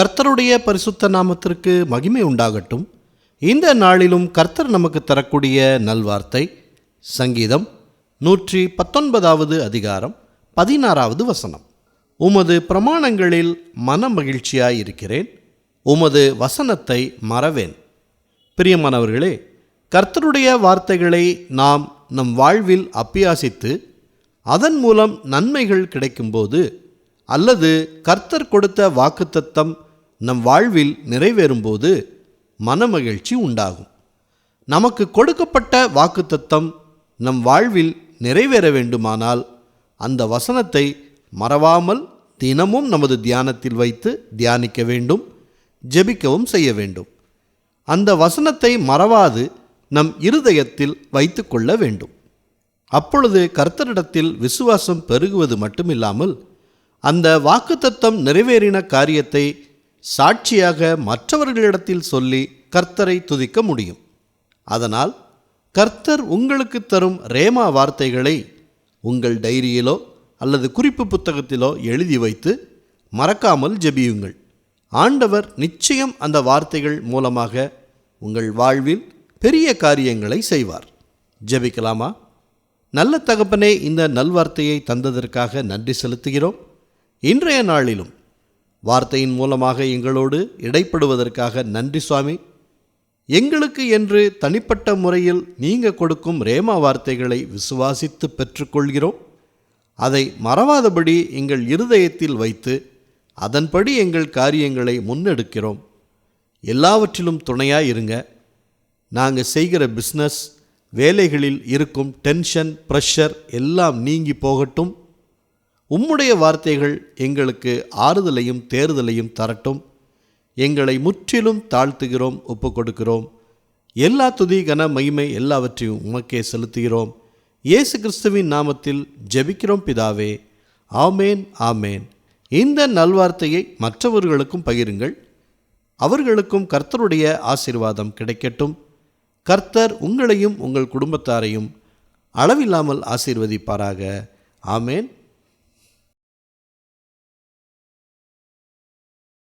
கர்த்தருடைய பரிசுத்த நாமத்திற்கு மகிமை உண்டாகட்டும். இந்த நாளிலும் கர்த்தர் நமக்கு தரக்கூடிய நல்வார்த்தை சங்கீதம் நூற்றி பத்தொன்பதாவது அதிகாரம் பதினாறாவது வசனம். உமது பிரமாணங்களில் மன மகிழ்ச்சியாயிருக்கிறேன் உமது வசனத்தை மறவேன். பிரியமானவர்களே கர்த்தருடைய வார்த்தைகளை நாம் நம் வாழ்வில் அப்பியாசித்து அதன் மூலம் நன்மைகள் கிடைக்கும்போது அல்லது கர்த்தர் கொடுத்த வாக்குத்தத்தம் நம் வாழ்வில் நிறைவேறும்போது மனமகிழ்ச்சி உண்டாகும். நமக்கு கொடுக்கப்பட்ட வாக்குத்தத்தம் நம் வாழ்வில் நிறைவேற வேண்டுமானால் அந்த வசனத்தை மறவாமல் தினமும் நமது தியானத்தில் வைத்து தியானிக்க வேண்டும் ஜெபிக்கவும் செய்ய வேண்டும். அந்த வசனத்தை மறவாது நம் இருதயத்தில் வைத்து கொள்ள வேண்டும். அப்பொழுது கர்த்தரிடத்தில் விசுவாசம் பெருகுவது மட்டுமில்லாமல் அந்த வாக்குத்தத்தம் நிறைவேறின காரியத்தை சாட்சியாக மற்றவர்களிடத்தில் சொல்லி கர்த்தரை துதிக்க முடியும். அதனால் கர்த்தர் உங்களுக்கு தரும் ரேமா வார்த்தைகளை உங்கள் டைரியிலோ அல்லது குறிப்பு புத்தகத்திலோ எழுதி வைத்து மறக்காமல் ஜெபியுங்கள். ஆண்டவர் நிச்சயம் அந்த வார்த்தைகள் மூலமாக உங்கள் வாழ்வில் பெரிய காரியங்களை செய்வார். ஜெபிக்கலாமா? நல்ல தகப்பனே இந்த நல்வார்த்தையை தந்ததற்காக நன்றி செலுத்துகிறோம். இன்றைய நாளிலும் வார்த்தையின் மூலமாக எங்களோடு இடைப்படுவதற்காக நன்றி சுவாமி. எங்களுக்கு என்று தனிப்பட்ட முறையில் நீங்கள் கொடுக்கும் ரேமா வார்த்தைகளை விசுவாசித்து பெற்றுக்கொள்கிறோம். அதை மறவாதபடி எங்கள் இருதயத்தில் வைத்து அதன்படி எங்கள் காரியங்களை முன்னெடுக்கிறோம். எல்லாவற்றிலும் துணையாக இருங்க. நாங்கள் செய்கிற பிஸ்னஸ் வேலைகளில் இருக்கும் டென்ஷன் ப்ரெஷர் எல்லாம் நீங்கி போகட்டும். உம்முடைய வார்த்தைகள் எங்களுக்கு ஆறுதலையும் தேறுதலையும் தரட்டும். எங்களை முற்றிலும் தாழ்த்துகிறோம் ஒப்புக்கொடுக்கிறோம். எல்லா துதி கன மகிமை எல்லாவற்றையும் உமக்கே செலுத்துகிறோம். இயேசு கிறிஸ்துவின் நாமத்தில் ஜெபிக்கிறோம் பிதாவே. ஆமேன் ஆமேன். இந்த நல்வார்த்தையை மற்றவர்களுக்கும் பகிருங்கள். அவர்களுக்கும் கர்த்தருடைய ஆசீர்வாதம் கிடைக்கட்டும். கர்த்தர் உங்களையும் உங்கள் குடும்பத்தாரையும் அளவில்லாமல் ஆசீர்வதிப்பாராக. ஆமேன்.